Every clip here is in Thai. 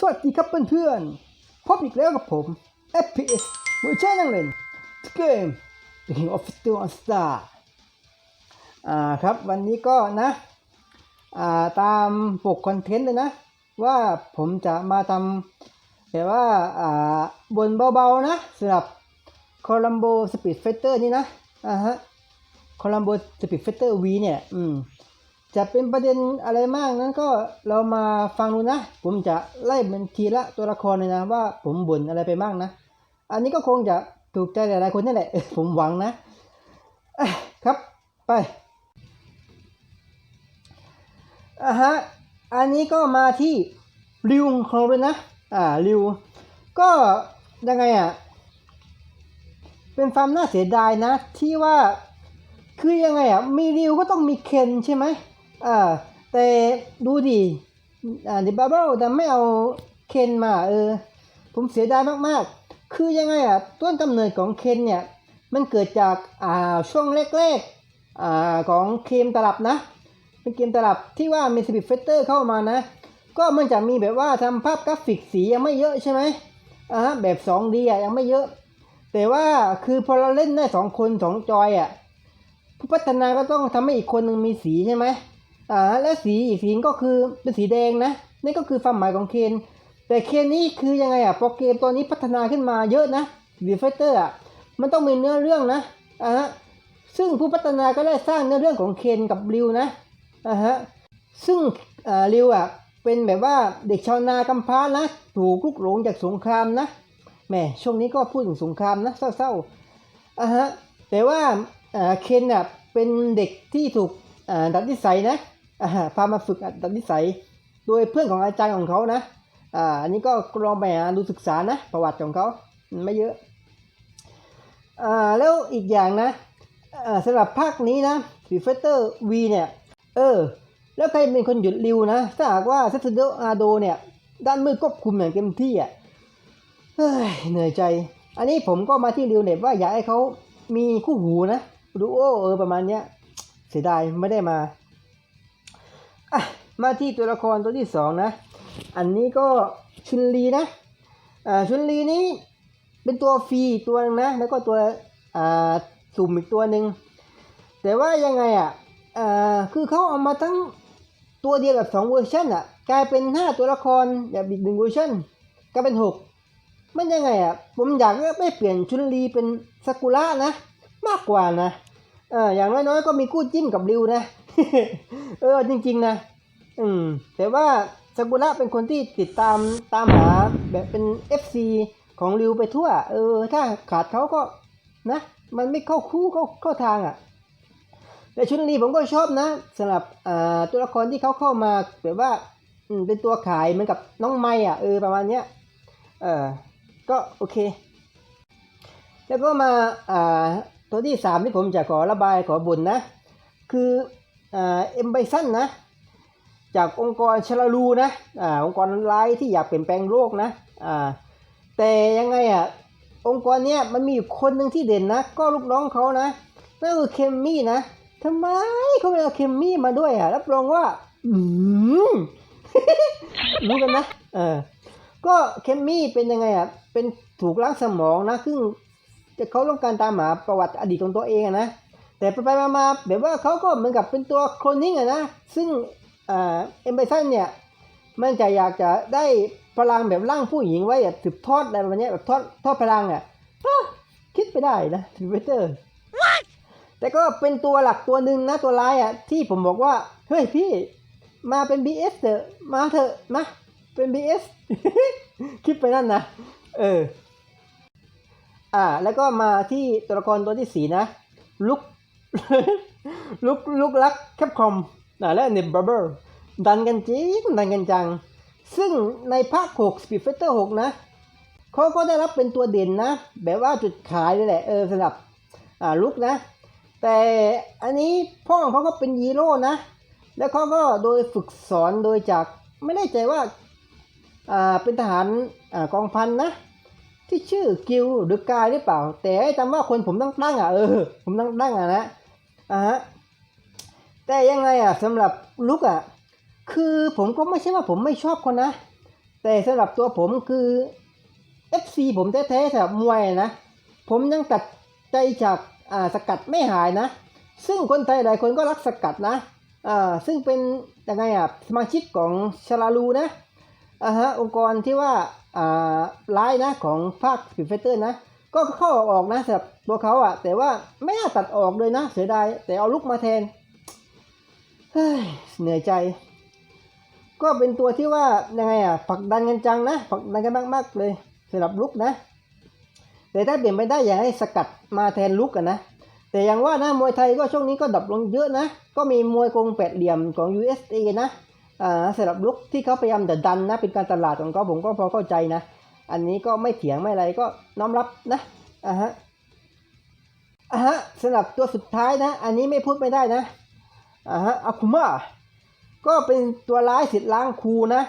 สวัสดีครับเพื่อนๆ พบอีกแล้วกับผม FPS มือใช้นั่งเล่นเกม The King of Stone Star อ่าครับวันนี้ก็นะอ่าตามปกคอนเทนต์เลยนะ ว่าผมจะมาทำแต่ว่าอ่าบนเบาๆนะสำหรับ Colombo Speed Fighter นี่นะอ่าฮะ Colombo Speed Fighter V เนี่ย อืม จะเป็นประเด็นอะไรมากนั้นก็เรามาฟังดูนะ ผมจะไล่เป็นทีละตัวละครเลยนะว่าผมบ่นอะไรไปบ้างนะ อันนี้ก็คงจะถูกใจหลายๆคนนี่แหละ ผมหวังนะครับไปอะฮะอันนี้ก็มาที่ริวของเราเลยนะ อ่าริว ก็ยังไงอะ เป็นความน่าเสียดายนะ ที่ว่าคือยังไงอะ มีริวก็ต้องมีเคนใช่ไหม อ่า แต่ดูดิอ่าเดบาเบิลแต่ไม่เอาเคนมา เออ ผมเสียดายมากๆ คือยังไงอะ ต้นกำเนิดของเคนเนี่ย มันเกิดจากอ่าช่วงแรกๆอ่าของเกมตลับนะ เป็นเกมตลับที่ว่ามีสปิดเฟสเตอร์เข้ามานะ ก็มันจะมีแบบว่าทำภาพกราฟิกสียังไม่เยอะใช่ไหมอ่าแบบ 2D อะยังไม่เยอะ แต่ว่าคือพอเราเล่นได้สองคนสองจอยอะผู้พัฒนาก็ต้องทำให้อีกคนหนึ่งมีสีใช่ไหม อ่าและสีอีกสีก็คือเป็นสีแดงนะนี่ก็คือความหมายของเคนแต่เคนนี่คือยังไงอะโปรเกมตัวนี้พัฒนาขึ้นมาเยอะนะดีไฟเตอร์อะมันต้องมีเนื้อเรื่องนะอ่าฮะซึ่งผู้พัฒนาก็ได้สร้างเนื้อเรื่องของเคนกับริวนะอ่าฮะซึ่งอ่าริวอะเป็นแบบว่าเด็กชาวนากำพร้านะถูกลุกหลงจากสงครามนะแหมช่วงนี้ก็พูดถึงสงครามนะเศร้าๆอ่าฮะแต่ว่าอ่าเคนน่ะเป็นเด็กที่ถูกอ่าดัดนิสัยนะ พามาฝึกดัดนิสัย โดยเพื่อนของอาจารย์ของเขานะอ่าอันนี้ก็ลองไปหาดูศึกษานะประวัติของเขาไม่เยอะอ่าแล้วอีกอย่างนะอ่าสำหรับภาคนี้นะฟีเฟเตอร์วีเนี่ยเออแล้วใครเป็นคนหยุดริวนะถ้าหากว่าซัตสึโดอาโดเนี่ยด้านมือควบคุมอย่างเต็มที่อะเฮ้ยเหนื่อยใจ อันนี้ผมก็มาที่ริวเน็ตว่าอยากให้เขามีคู่หูนะดูโอเออประมาณเนี้ยเสียดายไม่ได้มา มาที่ตัวละครตัวที่สองนะ อันนี้ก็ชุนลีนะอ่าชุนลีนี้เป็นตัวฟรีตัวหนึงนะ แล้วก็ตัวอ่าสุ่มอีกตัวหนึ่งแต่ว่ายังไงอะอ่าคือเขาเอามาทั้งตัวเดียวแบบสองเวอร์ชันอะกลายเป็นห้าตัวละครแบบอีกหนึ่งเวอร์ชันกลายเป็นหกมันยังไงอะผมอยากไม่เปลี่ยนชุนลีเป็นซากุระนะ มากกว่านะเอออย่างน้อยๆก็มีคู่จิ้มกับริวนะ เออจริงๆนะ อืม แต่ว่าซากุระเป็นคนที่ติดตามตามหาแบบเป็น FC ของริวไปทั่ว เออ ถ้าขาดเขาก็นะ มันไม่เข้าคู่เข้าเข้าทางอะ แต่ชุนลีผมก็ชอบนะสำหรับอ่าตัวละครที่เขาเข้ามาแบบว่า อืม เป็นตัวขายเหมือนกับน้องไม้อะเออประมาณเนี้ยเออก็โอเค แล้วก็มาอ่าตัวที่สามที่ผมจะขอระบายขอบ่นนะ คืออ่าเอ็มไบซันนะ จากองค์กรชลาลูนะอ่าองค์กรร้ายที่อยากเปลี่ยนแปลงโลกนะอ่าแต่ยังไงอะองค์กรเนี้ยมันมีอยู่คนหนึ่งที่เด่นนะ ก็ลูกน้องเขานะนั่นคือเคมมี่นะทำไมเขาไม่เอาเคมมี่มาด้วยอะรับรองว่าอืมรู้กันนะเออก็เคมมี่เป็นยังไงอะเป็นถูกล้างสมองนะซึ่งจะเขาต้องการตามหาประวัติอดีตของตัวเองอะนะแต่ไปไปมาๆแบบว่าเขาก็เหมือนกับเป็นตัวโคลนนิ่งอะนะซึ่ง เอ็มไบซันเนี่ยมันจะอยากจะได้พลังแบบร่างผู้หญิงไว้แบบสืบทอดอะไรแบบเนี้ยแบบทอดทอดพลังอะอ้าคิดไปได้นะทวิตเตอร์แต่ก็เป็นตัวหลักตัวหนึ่งนะตัวร้ายอะที่ผมบอกว่า เฮ้ยพี่มาเป็น BS เถอะมาเถอะมาเป็น BS คิดไปนั่นนะเอออ่า แล้วก็มาที่ตัวละครตัวที่สี่นะลุกลุกลุกลักแคปคอม อ่าและเน็ตบับเบิลดันกันจริงดันกันจัง ซึ่งในภาค6 Speed Fighter 6 นะเขาก็ได้รับเป็นตัวเด่นนะ แบบว่าจุดขายเลยแหละเออสำหรับอ่าลุกนะ แต่อันนี้พ่อของเขาก็เป็นฮีโร่นะ แล้วเขาก็โดยฝึกสอนโดยจากไม่แน่ใจว่าอ่าเป็นทหารอ่ากองพันนะที่ชื่อกิลหรือกายหรือเปล่า แต่จำว่าคนผมตั้งตั้งอะเออผมตั้งตั้งอะนะอ่าฮะ แต่ยังไงอะสำหรับลุกอะคือผมก็ไม่ใช่ว่าผมไม่ชอบคนนะ แต่สำหรับตัวผมคือ FC ผมแท้ๆสำหรับมวยนะ ผมยังตัดใจจากอ่าสกัดไม่หายนะ ซึ่งคนไทยหลายคนก็รักสกัดนะอ่าซึ่งเป็นยังไงอะสมาชิกของชลาลูนะอ่าฮะองค์กรที่ว่าอ่าร้ายนะของภาคฟิเฟเตอร์นะก็เข้าออกนะสำหรับตัวเขาอะแต่ว่าไม่น่าตัดออกเลยนะเสียดายแต่เอาลุกมาแทน เหนื่อยใจ ก็เป็นตัวที่ว่ายังไงอะผลักดันกันจังนะผลักดันกันมากๆเลยสำหรับลุกนะ แต่ถ้าเปลี่ยนไปได้อยากให้สกัดมาแทนลุกกันนะ แต่อย่างว่านะมวยไทยก็ช่วงนี้ก็ดับลงเยอะนะ ก็มีมวยกงแปดเหลี่ยมของ USA นะอ่าสำหรับลุกที่เขาพยายามจะดันนะ เป็นการตลาดของเขาผมก็พอเข้าใจนะ อันนี้ก็ไม่เถียงไม่อะไรก็น้อมรับนะอ่าฮะอ่าฮะสำหรับตัวสุดท้ายนะ อันนี้ไม่พูดไม่ได้นะ อ่าฮะอาคุมะก็เป็นตัวร้ายสิทธิ์ล้างครูนะ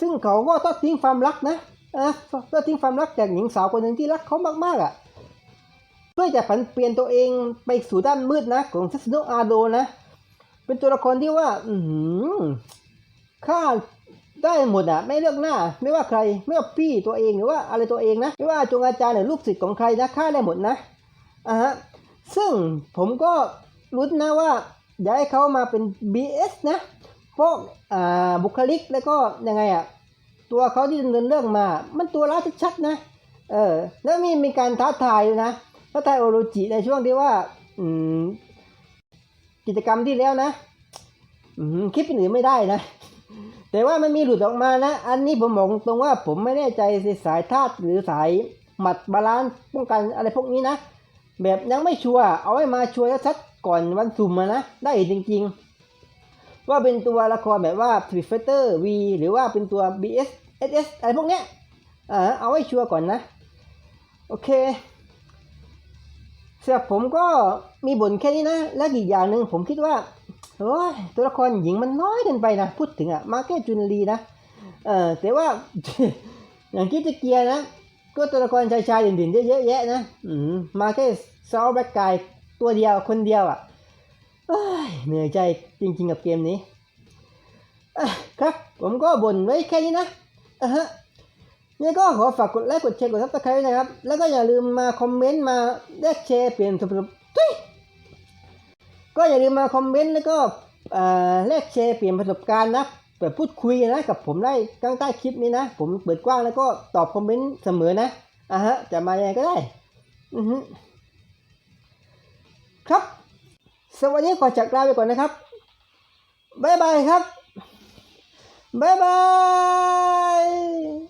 ซึ่งเขาก็ต้องทิ้งความรักนะอะก็ทิ้งความรักจากหญิงสาวคนหนึ่งที่รักเขามากๆอะ เพื่อจะผันเปลี่ยนตัวเองไปสู่ด้านมืดนะ ของซัสโนอาโดนะ เป็นตัวละครที่ว่า อือหือฆ่าได้หมดอะ ไม่เลือกหน้า ไม่ว่าใคร ไม่ว่าพี่ตัวเองหรือว่าอะไรตัวเองนะ ไม่ว่าจงอาจารย์หรือลูกศิษย์ของใครนะฆ่าได้หมดนะอะฮะซึ่งผมก็รุ้นนะว่า อยากให้เขามาเป็น BS นะเพราะบุคลิกแล้วก็ยังไงอะตัวเขาที่ดำเนินเรื่องมา มันตัวร้ายชัดๆนะเออแล้วมีมีการท้าทายด้วยนะท้าทายโอโรจิในช่วงที่ว่าอืมกิจกรรมที่แล้วนะคลิปอื่นไม่ได้นะ แต่ว่ามันมีหลุดออกมานะ อันนี้ผมบอกตรงว่าผมไม่แน่ใจสายธาตุหรือสายหมัดบาลานซ์ป้องกันอะไรพวกนี้นะ แบบยังไม่ชัวร์เอาไว้มาชัวร์ชัด ก่อนวันสุ่มนะ ได้จริงๆ ว่าเป็นตัวละครแบบว่า t w i f i g h t e r V หรือว่าเป็นตัว BS SS อะไรพวกเนี้ยอ่าเอาไว้ชัวร์ก่อนนะ โอเคสำหรับผมก็มีบ่นแค่นี้นะ และอีกอย่างหนึ่งผมคิดว่าโอ้ยตัวละครหญิงมันน้อยเกินไปนะ พูดถึงอะมาแค่จุนลีนะ เออแต่ว่าอย่างคิดจะเกียร์นะ ก็ตัวละครชายชายๆเด่นๆเยอะแยะนะ อืมมาแค่ซอลแบ็กกาย ตัวเดียวคนเดียวอะ่ะเหนื่อยใจจริงๆกับเกมนี้ครับ ผมก็บ่นไว้แค่นี้นะอะฮะนี่ก็ขอฝากกดไลค์กดแชร์กดซับสไครต์นะครับ แล้วก็อย่าลืมมาคอมเมนต์มาแลกแชร์เปลี่ยนสมทุยก็อย่าลืมมาคอมเมนต์แล้วก็แลกแชร์เปลี่ยนประสบการณ์นะแบบพูดคุยนะกับผมได้ตั้งใต้คลิปนี้นะ ผมเปิดกว้างแล้วก็ตอบคอมเมนต์เสมอนะอะฮะจะมายังไงก็ได้ อือฮึ ครับ สวัสดีขอจากลาไปก่อนนะครับบ๊ายบายครับบ๊ายบาย